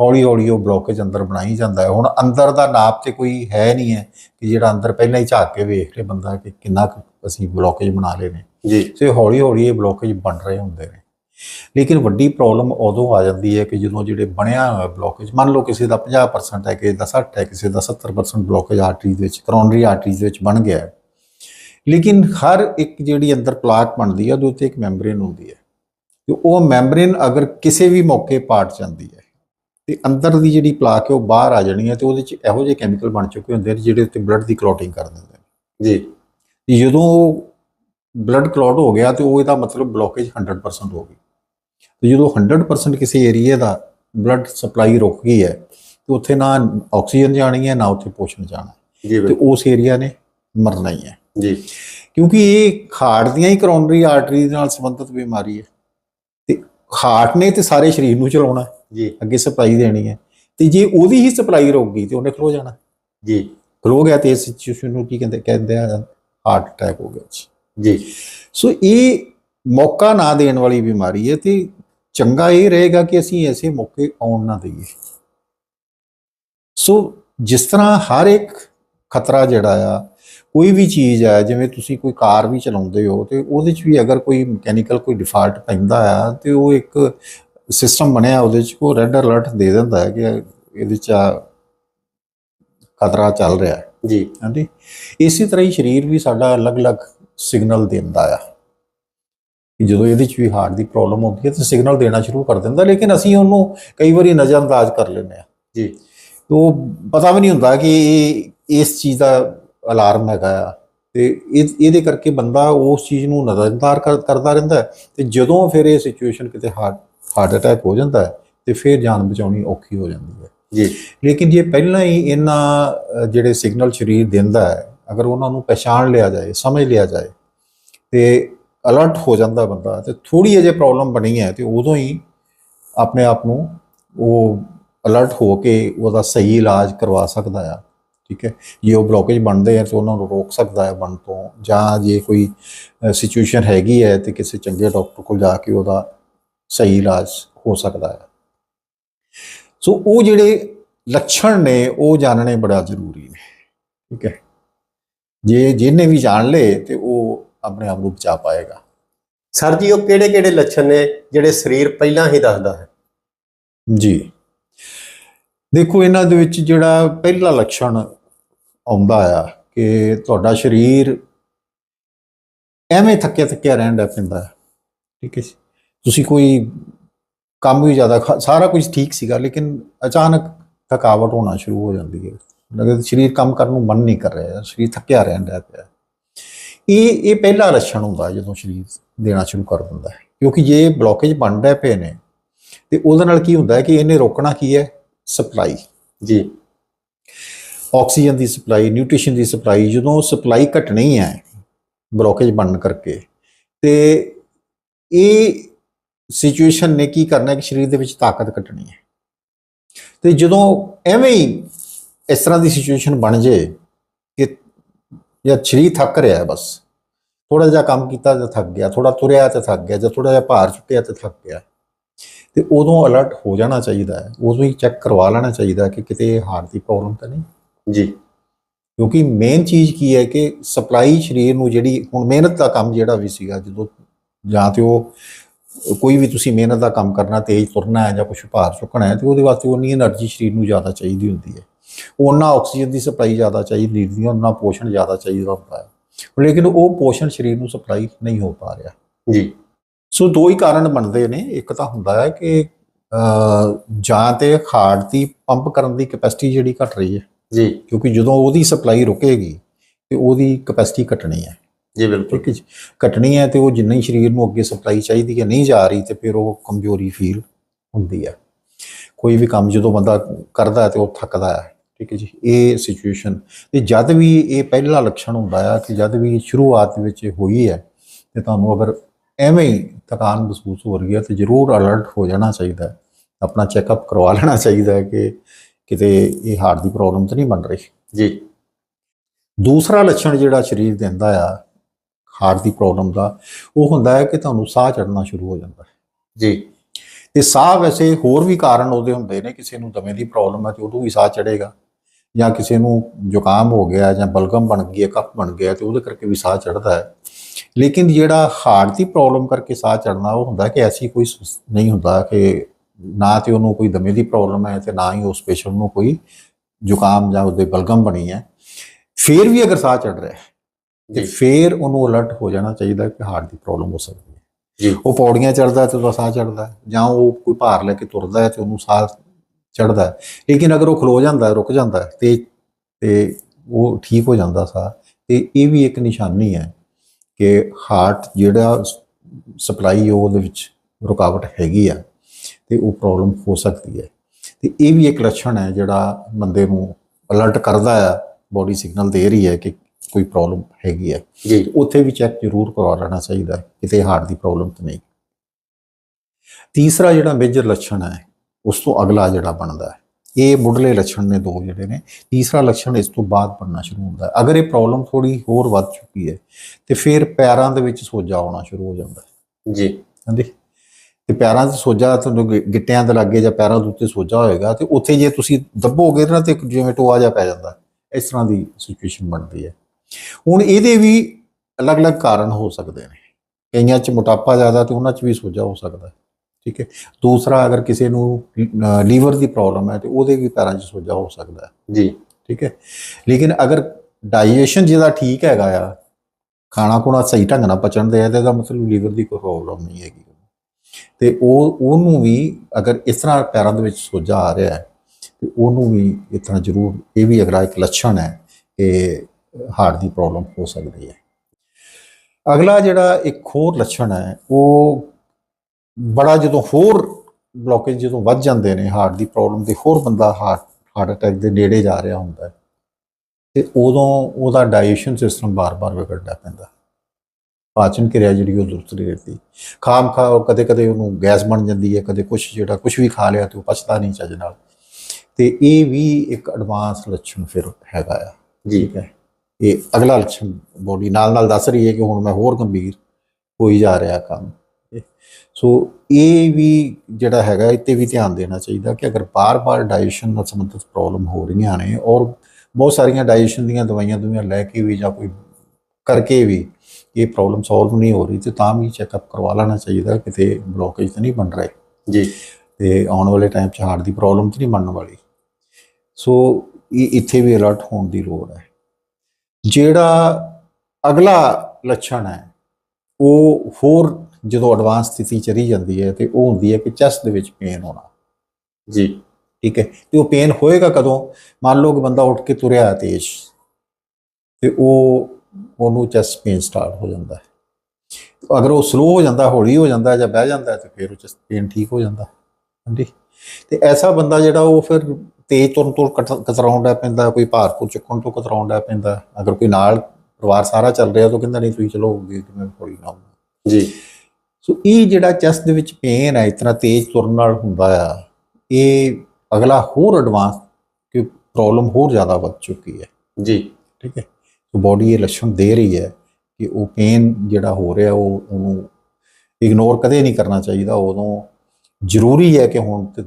ਹੌਲੀ ਹੌਲੀ ਉਹ ਬਲੋਕੇਜ ਅੰਦਰ ਬਣਾਈ ਜਾਂਦਾ ਹੈ। ਹੁਣ ਅੰਦਰ ਦਾ ਨਾਪ ਤੇ ਕੋਈ ਹੈ ਨਹੀਂ ਹੈ ਕਿ ਜਿਹੜਾ ਅੰਦਰ ਪਹਿਲਾਂ ਹੀ ਝਾਕ ਕੇ ਵੇਖ ਲੇ ਬੰਦਾ ਕਿ ਕਿੰਨਾ ਕੁ ਅਸੀਂ ਬਲੋਕੇਜ ਬਣਾ ਲਏ ਨੇ। ਜੀ। ਤੇ ਹੌਲੀ ਹੌਲੀ ਇਹ ਬਲੋਕੇਜ ਬਣ ਰਹੇ ਹੁੰਦੇ ਨੇ। ਲੇਕਿਨ ਵੱਡੀ ਪ੍ਰੋਬਲਮ ਉਦੋਂ ਆ ਜਾਂਦੀ ਹੈ ਕਿ ਜਦੋਂ ਜਿਹੜੇ ਬਣਿਆ ਹੋਇਆ ਬਲੋਕੇਜ ਮੰਨ ਲਓ ਕਿਸੇ ਦਾ 50% ਹੈ ਕਿਸੇ ਦਾ 60 ਹੈ ਕਿਸੇ ਦਾ 70% ਬਲੋਕੇਜ ਆਰਟਰੀ ਦੇ ਵਿੱਚ ਕਰੋਨਰੀ ਆਰਟਰੀ ਦੇ ਵਿੱਚ ਬਣ ਗਿਆ ਹੈ। ਲੇਕਿਨ ਹਰ ਇੱਕ ਜਿਹੜੀ ਅੰਦਰ ਪਲਾਕ ਬਣਦੀ ਹੈ ਉਹਦੇ ਉੱਤੇ ਇੱਕ ਮੈਂਬਰੇਨ ਹੁੰਦੀ ਹੈ। ਤੇ ਉਹ ਮੈਂਬਰੇਨ ਅਗਰ ਕਿਸੇ ਵੀ ਮੌਕੇ ਪਾਟ ਜਾਂਦੀ ਹੈ ਤੇ ਅੰਦਰ ਦੀ ਜਿਹੜੀ ਪਲਾਕ ਹੈ ਉਹ ਬਾਹਰ ਆ ਜਾਣੀ ਹੈ ਤੇ ਉਹਦੇ ਵਿੱਚ ਇਹੋ ਜਿਹੇ ਕੈਮੀਕਲ ਬਣ ਚੁੱਕੇ ਹੁੰਦੇ ਨੇ ਜਿਹੜੇ ਉੱਤੇ ਬਲੱਡ ਦੀ ਕਲੌਟਿੰਗ ਕਰ ਦਿੰਦੇ ਨੇ। ਜੀ। ਜਦੋਂ ਬਲੱਡ ਕਲੌਟ ਹੋ ਗਿਆ ਤੇ ਉਹ ਇਹਦਾ ਮਤਲਬ ਬਲੋਕੇਜ 100% ਹੋ ਗਈ। ਤੇ ਜਦੋਂ 100% ਕਿਸੇ ਏਰੀਆ ਦਾ ਬਲੱਡ ਸਪਲਾਈ ਰੁਕ ਗਈ ਹੈ ਤੇ ਉੱਥੇ ਨਾ ਆਕਸੀਜਨ ਜਾਣੀ ਹੈ ਨਾ ਉੱਥੇ ਪੋਸ਼ਣ ਜਾਣਾ ਤੇ ਉਸ ਏਰੀਆ ਨੇ ਮਰਨਾ ਹੀ ਹੈ। ਜੀ। ਕਿਉਂਕਿ ਇਹ ਹਾਰਟ ਦੀਆਂ ਹੀ ਕਰੋਨਰੀ ਆਰਟਰੀ ਨਾਲ ਸੰਬੰਧਿਤ ਬਿਮਾਰੀ ਹੈ। ਤੇ ਹਾਰਟ ਨੇ ਤੇ ਸਾਰੇ ਸਰੀਰ ਨੂੰ ਚਲਾਉਣਾ ਜੀ। ਅੱਗੇ ਸਪਲਾਈ ਦੇਣੀ ਹੈ। ਤੇ ਜੇ ਉਹਦੀ ਹੀ ਸਪਲਾਈ ਰੁਕ ਗਈ ਤੇ ਉਹਨੇ ਖਲੋ ਜਾਣਾ। ਜੀ। ਖਲੋ ਗਿਆ ਤੇ ਇਸ ਸਿਚੁਏਸ਼ਨ ਨੂੰ ਕੀ ਕਹਿੰਦੇ ਕਹਿੰਦੇ ਆ ਹਾਰਟ ਅਟੈਕ ਹੋ ਗਿਆ ਜੀ। ਜੀ। ਸੋ ਇਹ ਮੌਕਾ ਨਾ ਦੇਣ ਵਾਲੀ ਬਿਮਾਰੀ ਹੈ ਤੇ ਚੰਗਾ ਇਹ ਰਹੇਗਾ ਕਿ ਅਸੀਂ ਐਸੇ ਮੌਕੇ ਆਉਣ ਨਾ ਦਈਏ। ਸੋ ਜਿਸ ਤਰ੍ਹਾਂ ਹਰ ਇੱਕ ਖਤਰਾ ਜਿਹੜਾ ਆ ਕੋਈ ਵੀ ਚੀਜ਼ ਹੈ ਜਿਵੇਂ ਤੁਸੀਂ ਕੋਈ ਕਾਰ ਵੀ ਚਲਾਉਂਦੇ ਹੋ ਤੇ ਉਹਦੇ 'ਚ ਵੀ ਅਗਰ ਕੋਈ ਮਕੈਨੀਕਲ ਕੋਈ ਡਿਫਾਲਟ ਪੈਂਦਾ ਆ ਤੇ ਉਹ ਇੱਕ ਸਿਸਟਮ ਬਣਿਆ ਉਹਦੇ 'ਚ ਉਹ ਰੈੱਡ ਅਲਰਟ ਦੇ ਦਿੰਦਾ ਹੈ ਕਿ ਇਹਦੇ 'ਚ ਖਤਰਾ ਚੱਲ ਰਿਹਾ ਹੈ। ਜੀ। ਹਾਂਜੀ। ਇਸੇ ਤਰ੍ਹਾਂ ਹੀ ਸਰੀਰ ਵੀ ਸਾਡਾ ਅਲੱਗ-ਅਲੱਗ ਸਿਗਨਲ ਦਿੰਦਾ ਆ। ਕਿ ਜਦੋਂ ਇਹਦੇ ਚ ਵੀ ਹਾਰਟ ਦੀ ਪ੍ਰੋਬਲਮ ਹੁੰਦੀ ਹੈ ਤਾਂ ਸਿਗਨਲ ਦੇਣਾ ਸ਼ੁਰੂ ਕਰ ਦਿੰਦਾ ਲੇਕਿਨ ਅਸੀਂ ਉਹਨੂੰ ਕਈ ਵਾਰੀ ਨਜ਼ਰਅੰਦਾਜ਼ ਕਰ ਲੈਂਦੇ ਆ ਜੀ। ਉਹ ਪਤਾ ਵੀ ਨਹੀਂ ਹੁੰਦਾ ਕਿ ਇਹ ਇਸ ਚੀਜ਼ ਦਾ ਅਲਾਰਮ ਹੈਗਾ ਆ। ਤੇ ਇਹ ਇਹਦੇ ਕਰਕੇ ਬੰਦਾ ਉਸ ਚੀਜ਼ ਨੂੰ ਨਜ਼ਰਅੰਦਾਜ਼ ਕਰ- ਕਰਦਾ ਰਹਿੰਦਾ ਤੇ ਜਦੋਂ ਫਿਰ ਇਹ ਸਿਚੁਏਸ਼ਨ ਕਿਤੇ ਹਾਰਟ ਹਾਰਟ ਅਟੈਕ ਹੋ ਜਾਂਦਾ ਹੈ ਤੇ ਫਿਰ ਜਾਨ ਬਚਾਉਣੀ ਔਖੀ ਹੋ ਜਾਂਦੀ ਹੈ। ਜੀ। ਲੇਕਿਨ ਜੇ ਪਹਿਲਾਂ ਹੀ ਇਹਨਾਂ ਜਿਹੜੇ ਸਿਗਨਲ ਸਰੀਰ ਦਿੰਦਾ ਹੈ ਅਗਰ ਉਹਨਾਂ ਨੂੰ ਪਛਾਣ ਲਿਆ ਜਾਏ ਸਮਝ ਲਿਆ ਜਾਏ ਤੇ ਅਲਰਟ ਹੋ ਜਾਂਦਾ ਬੰਦਾ ਤੇ ਥੋੜੀ ਅਜੇ ਪ੍ਰੋਬਲਮ ਬਣੀ ਹੈ ਤੇ ਉਦੋਂ ਹੀ ਆਪਣੇ ਆਪ ਨੂੰ ਉਹ ਅਲਰਟ ਹੋ ਕੇ ਉਹਦਾ ਸਹੀ ਇਲਾਜ ਕਰਵਾ ਸਕਦਾ ਆ। ਠੀਕ ਹੈ ਜੇ ਉਹ ਬਲੋਕੇਜ ਬਣਦੇ ਆ ਤੇ ਉਹਨਾਂ ਨੂੰ ਰੋਕ ਸਕਦਾ ਹੈ ਬਣ ਤੋਂ ਜਾਂ ਜੇ ਕੋਈ ਸਿਚੁਏਸ਼ਨ ਹੈਗੀ ਹੈ ਤੇ ਕਿਸੇ ਚੰਗੇ ਡਾਕਟਰ ਕੋਲ ਜਾ ਕੇ ਉਹਦਾ ਸਹੀ ਇਲਾਜ ਹੋ ਸਕਦਾ ਹੈ। ਸੋ ਉਹ ਜਿਹੜੇ ਲੱਛਣ ਨੇ ਉਹ ਜਾਣਨੇ ਬੜਾ ਜ਼ਰੂਰੀ ਨੇ ਠੀਕ ਹੈ। ਜੇ ਜਿਹਨੇ ਵੀ ਜਾਣ ਲਏ ਤੇ ਉਹ ਆਪਣੇ ਆਪ ਨੂੰ ਬਚਾ ਪਾਏਗਾ। ਸਰ ਜੀ ਉਹ ਕਿਹੜੇ ਕਿਹੜੇ ਲੱਛਣ ਨੇ ਜਿਹੜੇ ਸਰੀਰ ਪਹਿਲਾਂ ਹੀ ਦੱਸਦਾ ਹੈ? ਜੀ। ਦੇਖੋ ਇਹਨਾਂ ਦੇ ਵਿੱਚ ਜਿਹੜਾ ਪਹਿਲਾ ਲੱਛਣ ਆਉਂਦਾ ਆ ਕਿ ਤੁਹਾਡਾ ਸਰੀਰ ਐਵੇਂ ਥੱਕਿਆ ਥੱਕਿਆ ਰਹਿਣ ਲੱਗ ਪੈਂਦਾ। ਠੀਕ ਹੈ ਜੀ। ਤੁਸੀਂ ਕੋਈ ਕੰਮ ਵੀ ਜ਼ਿਆਦਾ ਸਾਰਾ ਕੁਝ ਠੀਕ ਸੀਗਾ, ਲੇਕਿਨ ਅਚਾਨਕ ਥਕਾਵਟ ਹੋਣਾ ਸ਼ੁਰੂ ਹੋ ਜਾਂਦੀ ਹੈ। ਲੱਗਦਾ ਸਰੀਰ ਕੰਮ ਕਰਨ ਨੂੰ ਮਨ ਨਹੀਂ ਕਰ ਰਿਹਾ ਸਰੀਰ ਥੱਕਿਆ ਰਹਿਣ ਲੱਗ ਪਿਆ। ਇਹ ਇਹ ਪਹਿਲਾ ਲੱਛਣ ਹੁੰਦਾ ਜਦੋਂ ਸਰੀਰ ਦੇਣਾ ਸ਼ੁਰੂ ਕਰ ਦਿੰਦਾ ਹੈ, ਕਿਉਂਕਿ ਜੇ ਬਲੋਕੇਜ ਬਣ ਰਹੇ ਪਏ ਨੇ, ਤੇ ਉਹਦੇ ਨਾਲ ਕੀ ਹੁੰਦਾ ਹੈ ਕਿ ਇਹਨੇ ਰੋਕਣਾ ਕੀ ਹੈ? ਸਪਲਾਈ ਜੀ। ਆਕਸੀਜਨ ਦੀ ਸਪਲਾਈ, ਨਿਊਟ੍ਰੀਸ਼ਨ ਦੀ ਸਪਲਾਈ, ਜਦੋਂ ਸਪਲਾਈ ਘਟਣੀ ਹੈ ਬਲੋਕੇਜ ਬਣਨ ਕਰਕੇ, ਤੇ ਇਹ ਸਿਚੁਏਸ਼ਨ ਨੇ ਕੀ ਕਰਨਾ ਕਿ ਸਰੀਰ ਦੇ ਵਿੱਚ ਤਾਕਤ ਘਟਣੀ ਹੈ। ਤੇ ਜਦੋਂ ਐਵੇਂ ਹੀ ਇਸ ਤਰ੍ਹਾਂ ਦੀ ਸਿਚੁਏਸ਼ਨ ਬਣ ਜੇ ਕਿ ਜਾਂ ਸਰੀਰ ਥੱਕ ਰਿਹਾ ਹੈ ਬਸ ਥੋੜਾ ਜਿਹਾ ਕੰਮ ਕੀਤਾ ਤਾਂ ਥੱਕ ਗਿਆ ਥੋੜਾ ਤੁਰਿਆ ਤਾਂ ਥੱਕ ਗਿਆ, ਜਾਂ ਥੋੜਾ ਜਿਹਾ ਭਾਰ ਚੁੱਕਿਆ ਤਾਂ ਥੱਕ ਗਿਆ, ਤੇ ਉਦੋਂ ਅਲਰਟ ਹੋ ਜਾਣਾ ਚਾਹੀਦਾ ਹੈ, ਉਦੋਂ ਹੀ ਚੈੱਕ ਕਰਵਾ ਲੈਣਾ ਚਾਹੀਦਾ ਕਿ ਕਿਤੇ ਹਾਰਟ ਦੀ ਪ੍ਰੋਬਲਮ ਤਾਂ ਨਹੀਂ। ਜੀ। ਕਿਉਂਕਿ ਮੇਨ ਚੀਜ਼ ਕੀ ਹੈ ਕਿ ਸਪਲਾਈ ਸਰੀਰ ਨੂੰ ਜਿਹੜੀ ਹੁਣ ਮਿਹਨਤ ਦਾ ਕੰਮ ਜਿਹੜਾ ਵੀ ਸੀਗਾ ਜਦੋਂ ਜਾਂ ਤੇ ਉਹ ਕੋਈ ਵੀ ਤੁਸੀਂ ਮਿਹਨਤ ਦਾ ਕੰਮ ਕਰਨਾ ਤੇਜ਼ ਤੁਰਨਾ ਹੈ ਜਾਂ ਕੁਝ ਭਾਰ ਚੁੱਕਣਾ ਹੈ ਤੇ ਉਹਦੇ ਵਾਸਤੇ ਉਨੀ એનર્ਜੀ ਸਰੀਰ ਨੂੰ ਜ਼ਿਆਦਾ ਚਾਹੀਦੀ ਹੁੰਦੀ ਹੈ। ਉਹਨਾਂ ਆਕਸੀਜਨ ਦੀ ਸਪਲਾਈ ਜ਼ਿਆਦਾ ਚਾਹੀਦੀ ਹੁੰਦੀ ਹੈ ਉਹਨਾਂ ਪੋਸ਼ਣ ਜ਼ਿਆਦਾ ਚਾਹੀਦਾ ਹੁੰਦਾ ਹੈ। ਲੇਕਿਨ ਉਹ ਪੋਸ਼ਣ ਸਰੀਰ ਨੂੰ ਸਪਲਾਈ ਨਹੀਂ ਹੋ ਪਾ ਰਿਹਾ। ਜੀ। ਸੋ ਦੋ ਹੀ ਕਾਰਨ ਬਣਦੇ ਨੇ। ਇੱਕ ਤਾਂ ਹੁੰਦਾ ਹੈ ਕਿ ਜਾਂ ਤੇ ਹਾਰਟ ਦੀ ਪੰਪ ਕਰਨ ਦੀ ਕੈਪੈਸਿਟੀ ਜਿਹੜੀ ਘਟ ਰਹੀ ਹੈ। ਜੀ। ਕਿਉਂਕਿ ਜਦੋਂ ਉਹਦੀ ਸਪਲਾਈ ਰੁਕੇਗੀ ਤੇ ਉਹਦੀ ਕੈਪੈਸਿਟੀ ਘਟਣੀ ਹੈ। ਜੀ ਬਿਲਕੁਲ। ਠੀਕ ਹੈ ਘਟਣੀ ਹੈ ਤੇ ਉਹ ਜਿੰਨਾ ਹੀ ਸਰੀਰ ਨੂੰ ਅੱਗੇ ਸਪਲਾਈ ਚਾਹੀਦੀ ਹੈ ਨਹੀਂ ਜਾ ਰਹੀ ਤੇ ਫਿਰ ਉਹ ਕਮਜ਼ੋਰੀ ਫੀਲ ਹੁੰਦੀ ਹੈ। ਕੋਈ ਵੀ ਕੰਮ ਜਦੋਂ ਬੰਦਾ ਕਰਦਾ ਹੈ ਤੇ ਉਹ ਥੱਕਦਾ ਹੈ। ਠੀਕ ਹੈ ਜੀ। ਇਹ ਸਿਚੁਏਸ਼ਨ ਤੇ ਜਦ ਵੀ ਇਹ ਪਹਿਲਾ ਲੱਛਣ ਹੁੰਦਾ ਹੈ ਕਿ ਜਦ ਵੀ ਸ਼ੁਰੂਆਤ ਵਿੱਚ ਹੋਈ ਹੈ ਤੇ ਤੁਹਾਨੂੰ ਅਗਰ ਐਵੇਂ ਹੀ ਥਕਾਨ ਮਹਿਸੂਸ ਹੋ ਰਹੀ ਹੈ ਤੇ ਜ਼ਰੂਰ ਅਲਰਟ ਹੋ ਜਾਣਾ ਚਾਹੀਦਾ ਹੈ। ਆਪਣਾ ਚੈੱਕਅਪ ਕਰਵਾ ਲੈਣਾ ਚਾਹੀਦਾ ਹੈ ਕਿ ਕਿਤੇ ਇਹ ਹਾਰਟ ਦੀ ਪ੍ਰੋਬਲਮ ਤਾਂ ਨਹੀਂ ਬਣ ਰਹੀ? ਜੀ। ਦੂਸਰਾ ਲੱਛਣ ਜਿਹੜਾ ਸਰੀਰ ਦਿੰਦਾ ਆ ਹਾਰਟ ਦੀ ਪ੍ਰੋਬਲਮ ਦਾ ਉਹ ਹੁੰਦਾ ਹੈ ਕਿ ਤੁਹਾਨੂੰ ਸਾਹ ਚੜਨਾ ਸ਼ੁਰੂ ਹੋ ਜਾਂਦਾ ਹੈ। ਜੀ। ਤੇ ਸਾਹ ਵੈਸੇ ਹੋਰ ਵੀ ਕਾਰਨ ਉਹਦੇ ਹੁੰਦੇ ਨੇ ਕਿਸੇ ਨੂੰ ਦਮੇ ਦੀ ਪ੍ਰੋਬਲਮ ਹੈ ਤੇ ਉਦੋਂ ਵੀ ਸਾਹ ਚੜੇਗਾ ਜਾਂ ਕਿਸੇ ਨੂੰ ਜ਼ੁਕਾਮ ਹੋ ਗਿਆ ਜਾਂ ਬਲਗਮ ਬਣ ਗਈ ਹੈ ਕਫ ਬਣ ਗਿਆ ਤੇ ਉਹਦੇ ਕਰਕੇ ਵੀ ਸਾਹ ਚੜਦਾ ਹੈ। ਲੇਕਿਨ ਜਿਹੜਾ ਹਾਰਟ ਦੀ ਪ੍ਰੋਬਲਮ ਕਰਕੇ ਸਾਹ ਚੜਨਾ ਉਹ ਹੁੰਦਾ ਕਿ ਐਸੀ ਕੋਈ ਨਹੀਂ ਹੁੰਦਾ ਕਿ ਨਾ ਤੇ ਉਹਨੂੰ ਕੋਈ ਦਮੇ ਦੀ ਪ੍ਰੋਬਲਮ ਹੈ ਤੇ ਨਾ ਹੀ ਉਸ ਪੇਸ਼ੈਂਟ ਨੂੰ ਕੋਈ ਜ਼ੁਕਾਮ ਜਾਂ ਉਹਦੇ ਬਲਗਮ ਬਣੀ ਹੈ। ਫਿਰ ਵੀ ਅਗਰ ਸਾਹ ਚੜ ਰਿਹਾ ਹੈ ਤੇ ਫਿਰ ਉਹਨੂੰ ਅਲਰਟ ਹੋ ਜਾਣਾ ਚਾਹੀਦਾ ਕਿ ਹਾਰਟ ਦੀ ਪ੍ਰੋਬਲਮ ਹੋ ਸਕਦੀ ਹੈ। ਜੀ। ਉਹ ਪੌੜੀਆਂ ਚੜਦਾ ਤੇ ਉਹਦਾ ਸਾਹ ਚੜਦਾ ਜਾਂ ਉਹ ਕੋਈ ਭਾਰ ਲੈ ਕੇ ਤੁਰਦਾ ਹੈ ਤੇ ਉਹਨੂੰ ਸਾਹ ਚੜਦਾ ਲੇਕਿਨ ਅਗਰ ਉਹ ਖਲੋ ਜਾਂਦਾ ਰੁਕ ਜਾਂਦਾ ਤੇ ਤੇ ਉਹ ਠੀਕ ਹੋ ਜਾਂਦਾ ਸਾਹ ਤੇ ਇਹ ਵੀ ਇੱਕ ਨਿਸ਼ਾਨੀ ਹੈ ਕਿ ਹਾਰਟ ਜਿਹੜਾ ਸਪਲਾਈ ਉਹਦੇ ਵਿੱਚ ਰੁਕਾਵਟ ਹੈਗੀ ਆ। ਤੇ ਉਹ ਪ੍ਰੋਬਲਮ ਹੋ ਸਕਦੀ ਹੈ। ਤੇ ਇਹ ਵੀ ਇੱਕ ਲੱਛਣ ਹੈ ਜਿਹੜਾ ਬੰਦੇ ਨੂੰ ਅਲਰਟ ਕਰਦਾ ਹੈ ਬੋਡੀ ਸਿਗਨਲ ਦੇ ਰਹੀ ਹੈ ਕਿ ਕੋਈ ਪ੍ਰੋਬਲਮ ਹੈਗੀ ਹੈ। ਜੀ। ਉੱਥੇ ਵੀ ਚੈੱਕ ਜ਼ਰੂਰ ਕਰਵਾ ਲੈਣਾ ਚਾਹੀਦਾ ਹੈ, ਕਿਤੇ ਹਾਰਟ ਦੀ ਪ੍ਰੋਬਲਮ ਤਾਂ ਨਹੀਂ। ਤੀਸਰਾ ਜਿਹੜਾ ਮੇਜਰ ਲੱਛਣ ਹੈ ਉਸ ਤੋਂ ਅਗਲਾ ਜਿਹੜਾ ਬਣਦਾ ਹੈ ਇਹ ਮੁੱਢਲੇ ਲੱਛਣ ਨੇ ਦੋ ਜਿਹੜੇ ਨੇ। ਤੀਸਰਾ ਲੱਛਣ ਇਸ ਤੋਂ ਬਾਅਦ ਬਣਨਾ ਸ਼ੁਰੂ ਹੁੰਦਾ ਹੈ। ਅਗਰ ਇਹ ਪ੍ਰੋਬਲਮ ਥੋੜੀ ਹੋਰ ਵੱਧ ਚੁੱਕੀ ਹੈ ਤੇ ਫਿਰ ਪੈਰਾਂ ਦੇ ਵਿੱਚ ਸੋਜਾ ਆਉਣਾ ਸ਼ੁਰੂ ਹੋ ਜਾਂਦਾ ਹੈ। ਜੀ। ਹਾਂਜੀ। ਤੇ ਪੈਰਾਂ 'ਚ ਸੋਜਾ ਤੁਹਾਨੂੰ ਗਿੱਟਿਆਂ ਦੇ ਲੱਗੇ ਜਾਂ ਪੈਰਾਂ ਦੇ ਉੱਤੇ ਸੋਜਾ ਹੋਏਗਾ ਤੇ ਉੱਥੇ ਜੇ ਤੁਸੀਂ ਦੱਬੋਗੇ ਨਾ ਤੇ ਜਿਵੇਂ ਟੋਆ ਜਿਹਾ ਪੈ ਜਾਂਦਾ। ਇਸ ਤਰ੍ਹਾਂ ਦੀ ਸਿਚੁਏਸ਼ਨ ਬਣਦੀ ਹੈ। ਹੁਣ ਇਹਦੇ ਵੀ ਅਲੱਗ-ਅਲੱਗ ਕਾਰਨ ਹੋ ਸਕਦੇ ਨੇ। ਕਈਆਂ 'ਚ ਮੋਟਾਪਾ ਜ਼ਿਆਦਾ ਤੇ ਉਹਨਾਂ 'ਚ ਵੀ ਸੋਜਾ ਹੋ ਸਕਦਾ ਠੀਕ ਹੈ? ਦੂਸਰਾ ਅਗਰ ਕਿਸੇ ਨੂੰ ਲੀਵਰ ਦੀ ਪ੍ਰੋਬਲਮ ਹੈ ਤੇ ਉਹਦੇ ਵੀ ਪੈਰਾਂ 'ਚ ਸੋਜਾ ਹੋ ਸਕਦਾ ਜੀ। ਠੀਕ ਹੈ? ਲੇਕਿਨ ਅਗਰ ਡਾਈਜੈਸ਼ਨ ਜਿਹਦਾ ਠੀਕ ਹੈਗਾ ਆ ਖਾਣਾ ਖੁਣਾ ਸਹੀ ਢੰਗ ਨਾਲ ਪਚਣ ਦੇ ਆ ਤੇ ਇਹਦਾ ਮਤਲਬ ਲੀਵਰ ਦੀ ਕੋਈ ਪ੍ਰੋਬਲਮ ਨਹੀਂ ਹੈਗੀ। ਤੇ ਉਹ, ਉਹਨੂੰ ਵੀ ਅਗਰ ਇਸ ਤਰ੍ਹਾਂ ਪੈਰਾਂ ਦੇ ਵਿੱਚ ਸੋਜਾ ਆ ਰਿਹਾ ਹੈ, ਤੇ ਉਹਨੂੰ ਵੀ ਇਸ ਤਰ੍ਹਾਂ ਜ਼ਰੂਰ, ਇਹ ਵੀ ਅਗਰ ਇੱਕ ਲੱਛਣ ਹੈ ਕਿ ਹਾਰਟ ਦੀ ਪ੍ਰੋਬਲਮ ਹੋ ਸਕਦੀ ਹੈ। ਅਗਲਾ ਜਿਹੜਾ ਇੱਕ ਹੋਰ ਲੱਛਣ ਹੈ, ਉਹ ਬੜਾ ਜਦੋਂ ਹੋਰ ਬਲੋਕੇਜ ਜਦੋਂ ਵੱਧ ਜਾਂਦੇ ਨੇ, ਹਾਰਟ ਦੀ ਪ੍ਰੋਬਲਮ ਤੇ ਹੋਰ ਬੰਦਾ ਹਾਰਟ ਹਾਰਟ ਅਟੈਕ ਦੇ ਨੇੜੇ ਜਾ ਰਿਹਾ ਹੁੰਦਾ ਹੈ, ਤੇ ਉਦੋਂ ਉਹਦਾ ਡਾਈਜੈਸ਼ਨ ਸਿਸਟਮ ਬਾਰ-ਬਾਰ ਵਿਗੜਦਾ ਪੈਂਦਾ ਪਾਚਨ ਕਿਰਿਆ ਜਿਹੜੀ ਉਹ ਦੁਰਸਤ ਨਹੀਂ ਰਹਿੰਦੀ। ਖਾਮ ਖਾ ਕਦੇ ਕਦੇ ਉਹਨੂੰ ਗੈਸ ਬਣ ਜਾਂਦੀ ਹੈ ਕਦੇ ਕੁਝ ਜਿਹੜਾ ਕੁਝ ਵੀ ਖਾ ਲਿਆ ਤੇ ਉਹ ਪਚਦਾ ਨਹੀਂ ਚੱਜ ਨਾਲ। ਤੇ ਇਹ ਵੀ ਇੱਕ ਐਡਵਾਂਸ ਲੱਛਣ ਫਿਰ ਹੈਗਾ ਆ। ਜੀ। ਠੀਕ ਹੈ। ਇਹ ਅਗਲਾ ਲੱਛਣ ਬੋਡੀ ਨਾਲ ਨਾਲ ਦੱਸ ਰਹੀ ਹੈ ਕਿ ਹੁਣ ਮੈਂ ਹੋਰ ਗੰਭੀਰ ਹੋਈ ਜਾ ਰਿਹਾ ਕੰਮ। ਸੋ ਇਹ ਵੀ ਜਿਹੜਾ ਹੈਗਾ ਇੱਥੇ ਵੀ ਧਿਆਨ ਦੇਣਾ ਚਾਹੀਦਾ ਕਿ ਅਗਰ ਬਾਰ-ਬਾਰ ਡਾਈਜੈਸ਼ਨ ਨਾਲ ਸੰਬੰਧਿਤ ਪ੍ਰੋਬਲਮ ਹੋ ਰਹੀਆਂ ਨੇ ਔਰ ਬਹੁਤ ਸਾਰੀਆਂ ਡਾਈਜੈਸ਼ਨ ਦੀਆਂ ਦਵਾਈਆਂ ਦੁਨੀਆਂ ਲੈ ਕੇ ਵੀ ਜਾਂ ਕੋਈ ਕਰਕੇ ਵੀ ਇਹ ਪ੍ਰੋਬਲਮ ਸੋਲਵ ਨਹੀਂ ਹੋ ਰਹੀ ਤੇ ਤਾਂ ਵੀ ਚੈੱਕਅਪ ਕਰਵਾ ਲੈਣਾ ਚਾਹੀਦਾ ਕਿਤੇ ਬਲੋਕੇਜ ਤਾਂ ਨਹੀਂ ਬਣ ਰਿਹਾ। ਜੀ। ਤੇ ਆਉਣ ਵਾਲੇ ਟਾਈਮ 'ਚ ਹਾਰਟ ਦੀ ਪ੍ਰੋਬਲਮ ਤਾਂ ਨਹੀਂ ਬਣਨ ਵਾਲੀ। ਸੋ ਇਹ ਇੱਥੇ ਵੀ ਅਲਰਟ ਹੋਣ ਦੀ ਲੋੜ ਹੈ। ਜਿਹੜਾ ਅਗਲਾ ਲੱਛਣ ਹੈ ਉਹ ਹੋਰ ਜਦੋਂ ਐਡਵਾਂਸ ਸਥਿਤੀ ਚਲੀ ਜਾਂਦੀ ਹੈ ਤੇ ਉਹ ਹੁੰਦੀ ਹੈ ਕਿ ਚੈਸਟ ਦੇ ਵਿੱਚ ਪੇਨ ਹੋਣਾ। ਜੀ। ਠੀਕ ਹੈ? ਤੇ ਉਹ ਪੇਨ ਹੋਏਗਾ ਕਦੋਂ? ਮੰਨ ਲਓ ਕਿ ਬੰਦਾ ਉੱਠ ਕੇ ਤੁਰਿਆ ਤੇਜ਼ ਤੇ ਉਹ ਉਹਨੂੰ ਚੈਸਟ ਪੇਨ ਸਟਾਰਟ ਹੋ ਜਾਂਦਾ ਹੈ। ਅਗਰ ਉਹ ਸਲੋ ਹੋ ਜਾਂਦਾ ਹੌਲੀ ਹੋ ਜਾਂਦਾ ਜਾਂ ਬਹਿ ਜਾਂਦਾ ਤੇ ਫਿਰ ਉਹ ਚੈਸਟ ਪੇਨ ਠੀਕ ਹੋ ਜਾਂਦਾ। ਹਾਂਜੀ? ਤੇ ਐਸਾ ਬੰਦਾ ਜਿਹੜਾ ਉਹ ਫਿਰ ਤੇਜ਼ ਤੁਰਨ ਤੋਂ ਕਤ- ਕਤਰਾਉਂਦਾ ਪੈਂਦਾ ਕੋਈ ਭਾਰ ਕੋ ਚੁੱਕਣ ਤੋਂ ਕਤਰਾਉਂਦਾ ਪੈਂਦਾ। ਅਗਰ ਕੋਈ ਨਾਲ ਪਰਿਵਾਰ ਸਾਰਾ ਚੱਲ ਰਿਹਾ ਤਾਂ ਕਹਿੰਦਾ ਨਹੀਂ ਤੁਸੀਂ ਚਲੋ ਵੀ ਮੈਂ ਹੌਲੀ ਨਾ। ਜੀ। ਸੋ ਇਹ ਜਿਹੜਾ ਚੈਸਟ ਦੇ ਵਿੱਚ ਪੇਨ ਹੈ ਇਤਨਾ ਤੇਜ਼ ਤੁਰਨ ਨਾਲ ਹੁੰਦਾ ਆ ਇਹ ਅਗਲਾ ਹੋਰ ਐਡਵਾਂਸ ਕਿ ਪ੍ਰੋਬਲਮ ਹੋਰ ਜ਼ਿਆਦਾ ਵੱਧ ਚੁੱਕੀ ਹੈ। ਜੀ। ਠੀਕ ਹੈ? ਸੋ ਬਾਡੀ ਇਹ ਲੱਛਣ ਦੇ ਰਹੀ ਹੈ ਕਿ ਉਹ ਪੇਨ ਜਿਹੜਾ ਹੋ ਰਿਹਾ ਉਹ ਉਹਨੂੰ ਇਗਨੋਰ ਕਦੇ ਨਹੀਂ ਕਰਨਾ ਚਾਹੀਦਾ ਉਦੋਂ ਜ਼ਰੂਰੀ ਹੈ ਕਿ ਹੁਣ ਤੇ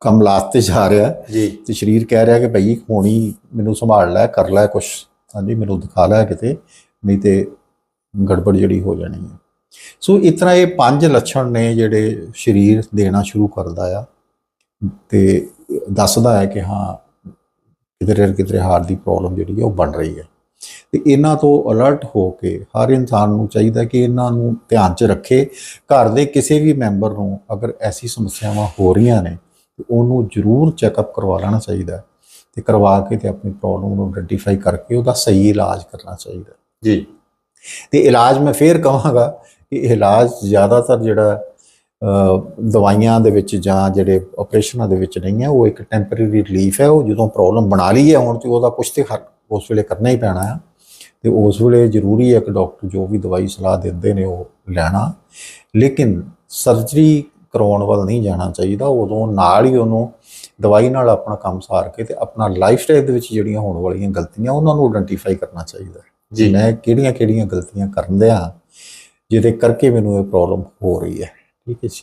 ਕੰਮ ਲਾਸਟ ਤੇ ਜਾ ਰਿਹਾ। ਜੀ। ਤੇ ਸਰੀਰ ਕਹਿ ਰਿਹਾ ਕਿ ਭਈ ਹੋਣੀ ਮੈਨੂੰ ਸੰਭਾਲ ਲੈ ਕਰ ਲੈ ਕੁਛ। ਹਾਂਜੀ ਮੈਨੂੰ ਦਿਖਾ ਲੈ ਕਿਤੇ ਨਹੀਂ ਤੇ ਗੜਬੜ ਜਿਹੜੀ ਹੋ ਜਾਣੀ ਹੈ। ਸੋ ਇਸ ਤਰ੍ਹਾਂ ਇਹ ਪੰਜ ਲੱਛਣ ਨੇ ਜਿਹੜੇ ਸਰੀਰ ਦੇਣਾ ਸ਼ੁਰੂ ਕਰਦਾ ਆ। ਤੇ ਦੱਸਦਾ ਹੈ ਕਿ ਹਾਂ ਕਿਧਰੇ ਨਾ ਕਿਧਰੇ ਹਾਰਟ ਦੀ ਪ੍ਰੋਬਲਮ ਜਿਹੜੀ ਹੈ ਉਹ ਬਣ ਰਹੀ ਹੈ ਤੇ ਇਹਨਾਂ ਤੋਂ ਅਲਰਟ ਹੋ ਕੇ ਹਰ ਇਨਸਾਨ ਨੂੰ ਚਾਹੀਦਾ ਕਿ ਇਹਨਾਂ ਨੂੰ ਧਿਆਨ 'ਚ ਰੱਖੇ। ਘਰ ਦੇ ਕਿਸੇ ਵੀ ਮੈਂਬਰ ਨੂੰ ਅਗਰ ਐਸੀ ਸਮੱਸਿਆਵਾਂ ਹੋ ਰਹੀਆਂ ਨੇ ਤੇ ਉਹਨੂੰ ਜ਼ਰੂਰ ਚੈੱਕਅਪ ਕਰਵਾ ਲੈਣਾ ਚਾਹੀਦਾ। ਤੇ ਕਰਵਾ ਕੇ ਤੇ ਆਪਣੀ ਪ੍ਰੋਬਲਮ ਨੂੰ ਆਇਡੈਂਟੀਫਾਈ ਕਰਕੇ ਉਹਦਾ ਸਹੀ ਇਲਾਜ ਕਰਨਾ ਚਾਹੀਦਾ। ਜੀ। ਤੇ ਇਲਾਜ ਮੈਂ ਫੇਰ ਕਹਾਂਗਾ ਕਿ ਇਲਾਜ ਜ਼ਿਆਦਾਤਰ ਜਿਹੜਾ ਦਵਾਈਆਂ ਦੇ ਵਿੱਚ ਜਾਂ ਜਿਹੜੇ ਆਪਰੇਸ਼ਨਾਂ ਦੇ ਵਿੱਚ ਨਹੀਂ ਹੈ ਉਹ ਇੱਕ ਟੈਂਪਰੇਰੀ ਰਿਲੀਫ ਹੈ ਉਹ ਜਦੋਂ ਪ੍ਰੋਬਲਮ ਬਣਾ ਲਈ ਹੈ ਹੁਣ ਤੇ ਉਹਦਾ ਕੁਝ ਤੇ ਹਰ- ਉਸ ਵੇਲੇ ਕਰਨਾ ਹੀ ਪੈਣਾ ਆ। ਤੇ ਉਸ ਵੇਲੇ ਜ਼ਰੂਰੀ ਹੈ ਕਿ ਡਾਕਟਰ ਜੋ ਵੀ ਦਵਾਈ ਸਲਾਹ ਦਿੰਦੇ ਨੇ ਉਹ ਲੈਣਾ। ਲੇਕਿਨ ਸਰਜਰੀ ਕਰਾਉਣ ਵੱਲ ਨਹੀਂ ਜਾਣਾ ਚਾਹੀਦਾ ਉਦੋਂ ਨਾਲ ਹੀ ਉਹਨੂੰ ਦਵਾਈ ਨਾਲ ਆਪਣਾ ਕੰਮ ਸਾਰ ਕੇ ਤੇ ਆਪਣਾ ਲਾਈਫ ਸਟਾਈਲ ਦੇ ਵਿੱਚ ਜਿਹੜੀਆਂ ਹੋਣ ਵਾਲੀਆਂ ਗਲਤੀਆਂ ਉਹਨਾਂ ਨੂੰ ਆਇਡੈਂਟੀਫਾਈ ਕਰਨਾ ਚਾਹੀਦਾ ਹੈ। ਜੀ। ਮੈਂ ਕਿਹੜੀਆਂ ਕਿਹੜੀਆਂ ਗਲਤੀਆਂ ਕਰਨ ਦਿਆਂ ਜਿਹਦੇ ਕਰਕੇ ਮੈਨੂੰ ਇਹ ਪ੍ਰੋਬਲਮ ਹੋ ਰਹੀ ਹੈ। ਠੀਕ ਹੈ ਜੀ।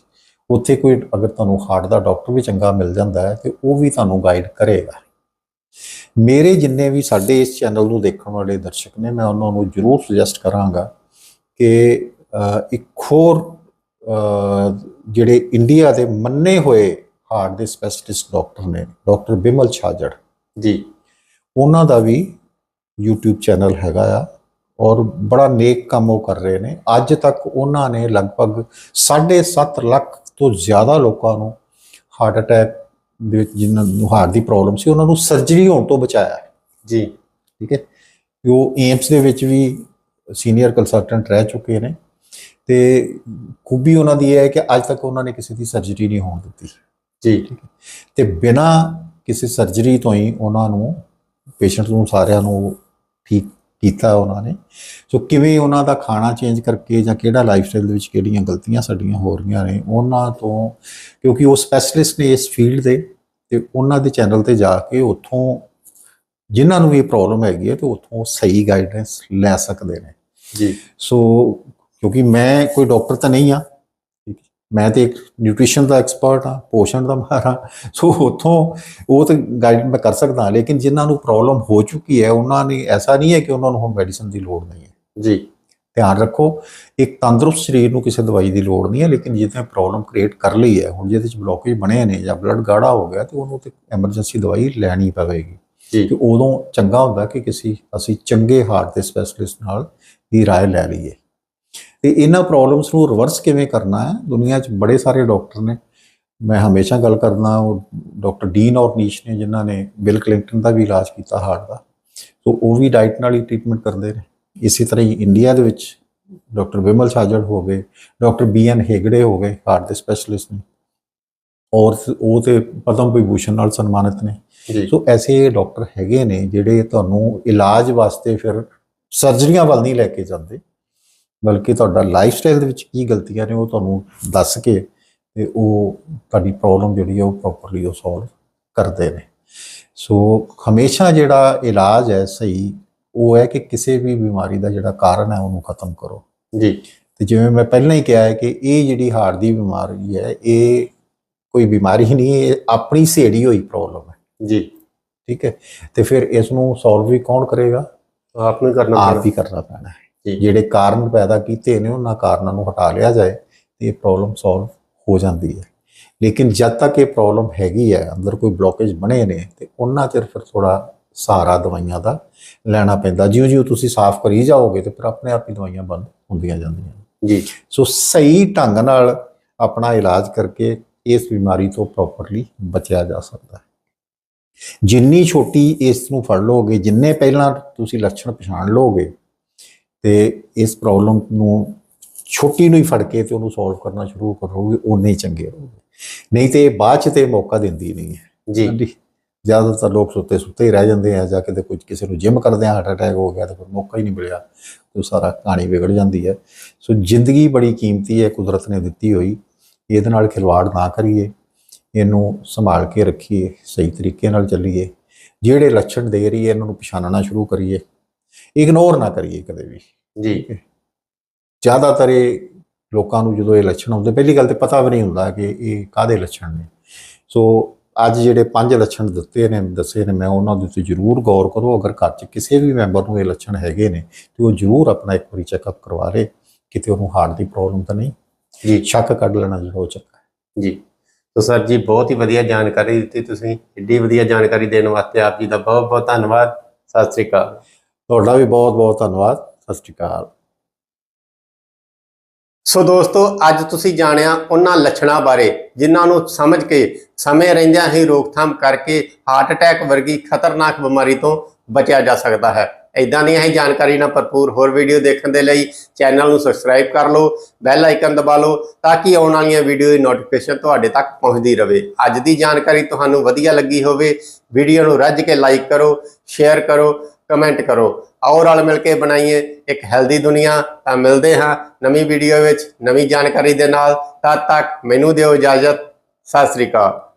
ਉੱਥੇ ਕੋਈ ਅਗਰ ਤੁਹਾਨੂੰ ਹਾਰਟ ਦਾ ਡਾਕਟਰ ਵੀ ਚੰਗਾ ਮਿਲ ਜਾਂਦਾ ਹੈ ਤੇ ਉਹ ਵੀ ਤੁਹਾਨੂੰ ਗਾਈਡ ਕਰੇਗਾ। ਮੇਰੇ ਜਿੰਨੇ ਵੀ ਸਾਡੇ ਇਸ ਚੈਨਲ ਨੂੰ ਦੇਖਣ ਵਾਲੇ ਦਰਸ਼ਕ ਨੇ ਮੈਂ ਉਹਨਾਂ ਨੂੰ ਜ਼ਰੂਰ ਸੁਜੈਸਟ ਕਰਾਂਗਾ ਕਿ ਇੱਕ ਹੋਰ ਜਿਹੜੇ ਇੰਡੀਆ ਦੇ ਮੰਨੇ ਹੋਏ ਹਾਰਟ ਦੇ ਸਪੈਸ਼ਲਿਸਟ ਡਾਕਟਰ ਨੇ ਡਾਕਟਰ ਬਿਮਲ ਛਾਜੜ। ਜੀ। ਉਹਨਾਂ ਦਾ ਵੀ YouTube ਚੈਨਲ ਹੈਗਾ ਆ। ਔਰ ਬੜਾ ਨੇਕ ਕੰਮ ਉਹ ਕਰ ਰਹੇ ਨੇ। ਅੱਜ ਤੱਕ ਉਹਨਾਂ ਨੇ ਲਗਭਗ 7.5 ਲੱਖ ਤੋਂ ਜ਼ਿਆਦਾ ਲੋਕਾਂ ਨੂੰ ਹਾਰਟ ਅਟੈਕ ਦੇ ਵਿੱਚ ਜਿਨ੍ਹਾਂ ਨੂੰ ਹਾਰਟ ਦੀ ਪ੍ਰੋਬਲਮ ਸੀ ਉਹਨਾਂ ਨੂੰ ਸਰਜਰੀ ਹੋਣ ਤੋਂ ਬਚਾਇਆ ਹੈ। ਜੀ। ਠੀਕ ਹੈ? ਉਹ ਏਮਸ ਦੇ ਵਿੱਚ ਵੀ ਸੀਨੀਅਰ ਕੰਸਲਟੈਂਟ ਰਹਿ ਚੁੱਕੇ ਨੇ ਤੇ ਖੂਬੀ ਉਹਨਾਂ ਦੀ ਇਹ ਹੈ ਕਿ ਅੱਜ ਤੱਕ ਉਹਨਾਂ ਨੇ ਕਿਸੇ ਦੀ ਸਰਜਰੀ ਨਹੀਂ ਹੋਣ ਦਿੱਤੀ। ਜੀ। ਤੇ ਬਿਨਾ ਕਿਸੇ ਸਰਜਰੀ ਤੋਂ ਹੀ ਉਹਨਾਂ ਨੂੰ ਪੇਸ਼ੈਂਟ ਨੂੰ ਸਾਰਿਆਂ ਨੂੰ ਠੀਕ ਕੀਤਾ ਉਹਨਾਂ ਨੇ ਸੋ ਕਿਵੇਂ ਉਹਨਾਂ ਦਾ ਖਾਣਾ ਚੇਂਜ ਕਰਕੇ ਜਾਂ ਕਿਹੜਾ ਲਾਈਫ ਸਟਾਈਲ ਦੇ ਵਿੱਚ ਕਿਹੜੀਆਂ ਗਲਤੀਆਂ ਸਾਡੀਆਂ ਹੋ ਰਹੀਆਂ ਨੇ ਉਹਨਾਂ ਤੋਂ ਕਿਉਂਕਿ ਉਹ ਸਪੈਸ਼ਲਿਸਟ ਨੇ ਇਸ ਫੀਲਡ ਦੇ ਤੇ ਉਹਨਾਂ ਦੇ ਚੈਨਲ ਤੇ ਜਾ ਕੇ ਉੱਥੋਂ ਜਿਨ੍ਹਾਂ ਨੂੰ ਇਹ ਪ੍ਰੋਬਲਮ ਹੈਗੀ ਹੈ ਤੇ ਉੱਥੋਂ ਸਹੀ ਗਾਈਡੈਂਸ ਲੈ ਸਕਦੇ ਨੇ ਜੀ ਸੋ ਕਿਉਂਕਿ ਮੈਂ ਕੋਈ ਡਾਕਟਰ ਤਾਂ ਨਹੀਂ ਆ। ਮੈਂ ਤੇ ਇੱਕ ਨਿਊਟ੍ਰੀਸ਼ਨ ਦਾ ਐਕਸਪਰਟ ਆ ਪੋਸ਼ਣ ਦਾ ਮਾਹਰ ਸੋ ਉਥੋਂ ਉਹ ਤਾਂ ਗਾਈਡ ਮੈਂ ਕਰ ਸਕਦਾ ਲੇਕਿਨ ਜਿਨ੍ਹਾਂ ਨੂੰ ਪ੍ਰੋਬਲਮ ਹੋ ਚੁੱਕੀ ਹੈ ਉਹਨਾਂ ਨੇ ਐਸਾ ਨਹੀਂ ਹੈ ਕਿ ਉਹਨਾਂ ਨੂੰ ਹੁਣ ਮੈਡੀਸਨ ਦੀ ਲੋੜ ਨਹੀਂ ਹੈ। ਜੀ। ਧਿਆਨ ਰੱਖੋ ਇੱਕ ਤੰਦਰੁਸਤ ਸਰੀਰ ਨੂੰ ਕਿਸੇ ਦਵਾਈ ਦੀ ਲੋੜ ਨਹੀਂ ਹੈ ਲੇਕਿਨ ਜਿਹਨੇ ਪ੍ਰੋਬਲਮ ਕ੍ਰੀਏਟ ਕਰ ਲਈ ਹੈ ਹੁਣ ਜਿਹਦੇ ਵਿੱਚ ਬਲੋਕੇਜ ਬਣੇ ਨੇ ਜਾਂ ਬਲੱਡ ਗਾੜਾ ਹੋ ਗਿਆ ਤੇ ਉਹਨੂੰ ਤੇ ਐਮਰਜੈਂਸੀ ਦਵਾਈ ਲੈਣੀ ਪਵੇਗੀ। ਜੀ। ਕਿ ਉਦੋਂ ਚੰਗਾ ਹੁੰਦਾ ਕਿ ਕਿਸੇ ਅਸੀਂ ਚੰਗੇ ਹਾਰਟ ਦੇ ਸਪੈਸ਼ਲਿਸਟ ਨਾਲ ਦੀ ਰਾਏ ਲੈ ਲਈਏ। ਤੇ ਇਹਨਾਂ ਪ੍ਰੋਬਲਮਸ ਨੂੰ ਰਿਵਰਸ ਕਿਵੇਂ ਕਰਨਾ ਹੈ? ਦੁਨੀਆ 'ਚ ਬੜੇ ਸਾਰੇ ਡਾਕਟਰ ਨੇ। ਮੈਂ ਹਮੇਸ਼ਾ ਗੱਲ ਕਰਦਾ ਉਹ ਡਾਕਟਰ ਡੀਨ ਔਰਨੀਸ਼ ਨੇ ਜਿਨ੍ਹਾਂ ਨੇ ਬਿਲ ਕਲਿੰਟਨ ਦਾ ਵੀ ਇਲਾਜ ਕੀਤਾ ਹਾਰਟ ਦਾ। ਸੋ ਉਹ ਵੀ ਡਾਈਟ ਨਾਲ ਹੀ ਟ੍ਰੀਟਮੈਂਟ ਕਰਦੇ ਨੇ। ਇਸੇ ਤਰ੍ਹਾਂ ਹੀ ਇੰਡੀਆ ਦੇ ਵਿੱਚ ਡਾਕਟਰ ਵਿਮਲ ਸਾਜੜ ਹੋ ਗਏ ਡਾਕਟਰ ਬੀ ਐਨ ਹੇਗੜੇ ਹੋ ਗਏ ਹਾਰਟ ਦੇ ਸਪੈਸ਼ਲਿਸਟ ਨੇ। ਔਰ ਉਹ ਤੇ ਪਦਮ ਵਿਭੂਸ਼ਣ ਨਾਲ ਸਨਮਾਨਿਤ ਨੇ। ਸੋ ਐਸੇ ਡਾਕਟਰ ਹੈਗੇ ਨੇ ਜਿਹੜੇ ਤੁਹਾਨੂੰ ਇਲਾਜ ਵਾਸਤੇ ਫਿਰ ਸਰਜਰੀਆਂ ਵੱਲ ਨਹੀਂ ਲੈ ਕੇ ਜਾਂਦੇ। ਬਲਕਿ ਤੁਹਾਡਾ ਲਾਈਫ ਸਟਾਈਲ ਦੇ ਵਿੱਚ ਕੀ ਗਲਤੀਆਂ ਨੇ ਉਹ ਤੁਹਾਨੂੰ ਦੱਸ ਕੇ ਤੇ ਉਹ ਤੁਹਾਡੀ ਪ੍ਰੋਬਲਮ ਜਿਹੜੀ ਹੈ ਉਹ ਪ੍ਰੋਪਰਲੀ ਉਹ ਸੋਲਵ ਕਰਦੇ ਨੇ। ਸੋ ਹਮੇਸ਼ਾ ਜਿਹੜਾ ਇਲਾਜ ਹੈ ਸਹੀ ਉਹ ਹੈ ਕਿ ਕਿਸੇ ਵੀ ਬਿਮਾਰੀ ਦਾ ਜਿਹੜਾ ਕਾਰਨ ਹੈ ਉਹਨੂੰ ਖਤਮ ਕਰੋ। ਜੀ। ਤੇ ਜਿਵੇਂ ਮੈਂ ਪਹਿਲਾਂ ਹੀ ਕਿਹਾ ਹੈ ਕਿ ਇਹ ਜਿਹੜੀ ਹਾਰਟ ਦੀ ਬਿਮਾਰੀ ਹੈ ਇਹ ਕੋਈ ਬਿਮਾਰੀ ਹੀ ਨਹੀਂ ਇਹ ਆਪਣੀ ਸੇੜੀ ਹੋਈ ਪ੍ਰੋਬਲਮ ਹੈ। ਜੀ। ਠੀਕ ਹੈ? ਤੇ ਫਿਰ ਇਸ ਨੂੰ ਸੋਲਵ ਵੀ ਕੌਣ ਕਰੇਗਾ? ਆਪ ਨੂੰ ਕਰਨਾ ਆਪ ਪੈਣਾ। ਹੀ ਕਰਨਾ ਪੈਣਾ ਹੈ। ਜੀ। ਜਿਹੜੇ ਕਾਰਨ ਪੈਦਾ ਕੀਤੇ ਨੇ ਉਹਨਾਂ ਕਾਰਨਾਂ ਨੂੰ ਹਟਾ ਲਿਆ ਜਾਏ ਤੇ ਇਹ ਪ੍ਰੋਬਲਮ ਸੋਲਵ ਹੋ ਜਾਂਦੀ ਹੈ। ਲੇਕਿਨ ਜਦ ਤੱਕ ਇਹ ਪ੍ਰੋਬਲਮ ਹੈਗੀ ਹੈ ਅੰਦਰ ਕੋਈ ਬਲੋਕੇਜ ਬਣੇ ਨੇ ਤੇ ਉਹਨਾਂ ਚਿਰ ਫਿਰ ਥੋੜਾ ਸਹਾਰਾ ਦਵਾਈਆਂ ਦਾ ਲੈਣਾ ਪੈਂਦਾ। ਜਿਉਂ-ਜਿਉਂ ਤੁਸੀਂ ਸਾਫ਼ ਕਰੀ ਜਾਓਗੇ ਤੇ ਫਿਰ ਆਪਣੇ ਆਪ ਹੀ ਦਵਾਈਆਂ ਬੰਦ ਹੁੰਦੀਆਂ ਜਾਂਦੀਆਂ ਜੀ। ਸੋ ਸਹੀ ਢੰਗ ਨਾਲ ਆਪਣਾ ਇਲਾਜ ਕਰਕੇ ਇਸ ਬਿਮਾਰੀ ਤੋਂ ਪ੍ਰੋਪਰਲੀ ਬਚਿਆ ਜਾ ਸਕਦਾ ਹੈ। ਜਿੰਨੀ ਛੋਟੀ ਇਸ ਨੂੰ ਫੜ ਲਓਗੇ ਜਿੰਨੇ ਪਹਿਲਾਂ ਤੁਸੀਂ ਲੱਛਣ ਪਛਾਣ ਲਓਗੇ ਤੇ ਇਸ ਪ੍ਰੋਬਲਮ ਨੂੰ ਛੋਟੀ ਨੂੰ ਹੀ ਫੜ ਕੇ ਤੇ ਉਹਨੂੰ ਸੋਲਵ ਕਰਨਾ ਸ਼ੁਰੂ ਕਰੋਗੇ ਉਨੇ ਹੀ ਚੰਗੇ ਰਹੋਗੇ। ਨਹੀਂ ਤੇ ਬਾਅਦ ਚ ਤੇ ਮੌਕਾ ਦਿੰਦੀ ਨਹੀਂ ਹੈ। ਜੀ। ਜ਼ਿਆਦਾਤਰ ਲੋਕ ਸੁੱਤੇ ਸੁੱਤੇ ਹੀ ਰਹਿ ਜਾਂਦੇ ਆ ਜਾ ਕੇ ਤੇ ਕੁਝ ਕਿਸੇ ਨੂੰ ਜਿਮ ਕਰਦੇ ਆ ਹਾਰਟ ਅਟੈਕ ਹੋ ਗਿਆ ਤੇ ਫਿਰ ਮੌਕਾ ਹੀ ਨਹੀਂ ਮਿਲਿਆ ਤੇ ਉਹ ਸਾਰਾ ਕਹਾਣੀ ਵਿਗੜ ਜਾਂਦੀ ਹੈ। ਸੋ ਜ਼ਿੰਦਗੀ ਬੜੀ ਕੀਮਤੀ ਹੈ ਕੁਦਰਤ ਨੇ ਦਿੱਤੀ ਹੋਈ। ਇਹਦੇ ਨਾਲ ਖਿਲਵਾੜ ਨਾ ਕਰੀਏ ਇਹਨੂੰ ਸੰਭਾਲ ਕੇ ਰੱਖੀਏ ਸਹੀ ਤਰੀਕੇ ਨਾਲ ਚੱਲੀਏ। ਜਿਹੜੇ ਲੱਛਣ ਦੇ ਰਹੀ ਹੈ ਇਹਨਾਂ ਨੂੰ ਪਛਾਣਨਾ ਸ਼ੁਰੂ ਕਰੀਏ। ਇਗਨੋਰ ਨਾ ਕਰੀਏ ਕਦੇ ਵੀ। ਜੀ। ਜ਼ਿਆਦਾਤਰ ਇਹ ਲੋਕਾਂ ਨੂੰ ਜਦੋਂ ਇਹ ਲੱਛਣ ਆਉਂਦੇ ਪਹਿਲੀ ਗੱਲ ਤੇ ਪਤਾ ਵੀ ਨਹੀਂ ਹੁੰਦਾ ਕਿ ਇਹ ਕਾਦੇ ਲੱਛਣ ਨੇ। ਸੋ ਅੱਜ ਜਿਹੜੇ ਪੰਜ ਲੱਛਣ ਦਿੱਤੇ ਨੇ ਦੱਸੇ ਨੇ ਮੈਂ ਉਹਨਾਂ ਦੇ ਉੱਤੇ ਜ਼ਰੂਰ ਗੌਰ ਕਰੋ। ਅਗਰ ਘਰ 'ਚ ਕਿਸੇ ਵੀ ਮੈਂਬਰ ਨੂੰ ਇਹ ਲੱਛਣ ਹੈਗੇ ਨੇ ਤੇ ਉਹ ਜ਼ਰੂਰ ਆਪਣਾ ਇੱਕ ਵਾਰੀ ਚੈੱਕਅਪ ਕਰਵਾ ਲੇ। ਕਿਤੇ ਉਹਨੂੰ ਹਾਰਟ ਦੀ ਪ੍ਰੋਬਲਮ ਤਾਂ ਨਹੀਂ। ਜੀ। ਸ਼ੱਕ ਕੱਢ ਲੈਣਾ ਜਿਹੜਾ ਹੈ। ਜੀ। ਤੋ ਸਰ ਜੀ ਬਹੁਤ ਹੀ ਵਧੀਆ ਜਾਣਕਾਰੀ ਦਿੱਤੀ ਤੁਸੀਂ। ਏਡੀ ਵਧੀਆ ਜਾਣਕਾਰੀ ਦੇਣ ਵਾਸਤੇ ਆਪ ਜੀ ਦਾ ਬਹੁਤ ਬਹੁਤ ਧੰਨਵਾਦ। ਸਤਿ ਸ੍ਰੀ ਅਕਾਲ। ਤੁਹਾਡਾ ਵੀ ਬਹੁਤ ਬਹੁਤ ਧੰਨਵਾਦ। ਸਤਿ ਸ਼੍ਰੀ ਅਕਾਲ। ਸੋ ਦੋਸਤੋ, ਅੱਜ ਤੁਸੀਂ ਜਾਣਿਆ ਉਹਨਾਂ ਲੱਛਣਾਂ ਬਾਰੇ, ਜਿਨ੍ਹਾਂ ਨੂੰ ਸਮਝ ਕੇ ਸਮੇਂ ਰਹਿੰਦਿਆਂ ਹੀ ਰੋਕਥਾਮ ਕਰਕੇ ਹਾਰਟ ਅਟੈਕ ਵਰਗੀ ਖਤਰਨਾਕ ਬਿਮਾਰੀ ਤੋਂ ਬਚਿਆ ਜਾ ਸਕਦਾ ਹੈ। ਇਦਾਂ ਦੀਆਂ ਹੀ ਜਾਣਕਾਰੀ ਨਾਲ ਭਰਪੂਰ ਹੋਰ ਵੀਡੀਓ ਦੇਖਣ ਦੇ ਲਈ ਚੈਨਲ ਨੂੰ ਸਬਸਕ੍ਰਾਈਬ ਕਰ ਲਓ ਬੈਲ ਆਈਕਨ ਦਬਾ ਲਓ, ਤਾਂ ਕਿ ਆਉਣ ਵਾਲੀਆਂ ਵੀਡੀਓ ਦੀ ਨੋਟੀਫਿਕੇਸ਼ਨ ਤੁਹਾਡੇ ਤੱਕ ਪਹੁੰਚਦੀ ਰਹੇ ਅੱਜ ਦੀ ਜਾਣਕਾਰੀ ਤੁਹਾਨੂੰ ਵਧੀਆ ਲੱਗੀ ਹੋਵੇ, ਵੀਡੀਓ ਨੂੰ ਰੱਜ ਕੇ ਲਾਈਕ ਕਰੋ ਸ਼ੇਅਰ ਕਰੋ ਕਮੈਂਟ ਕਰੋ। ਆਓ ਰਲ ਮਿਲ ਕੇ ਬਣਾਈਏ ਇੱਕ ਹੈਲਦੀ ਦੁਨੀਆ, ਤਾਂ ਮਿਲਦੇ ਹਾਂ ਨਵੀਂ ਵੀਡੀਓ ਵਿੱਚ ਨਵੀਂ ਜਾਣਕਾਰੀ ਦੇ ਨਾਲ। ਤਦ ਤੱਕ ਮੈਨੂੰ ਦਿਓ ਇਜਾਜ਼ਤ। ਸਤਿ ਸ੍ਰੀ ਅਕਾਲ।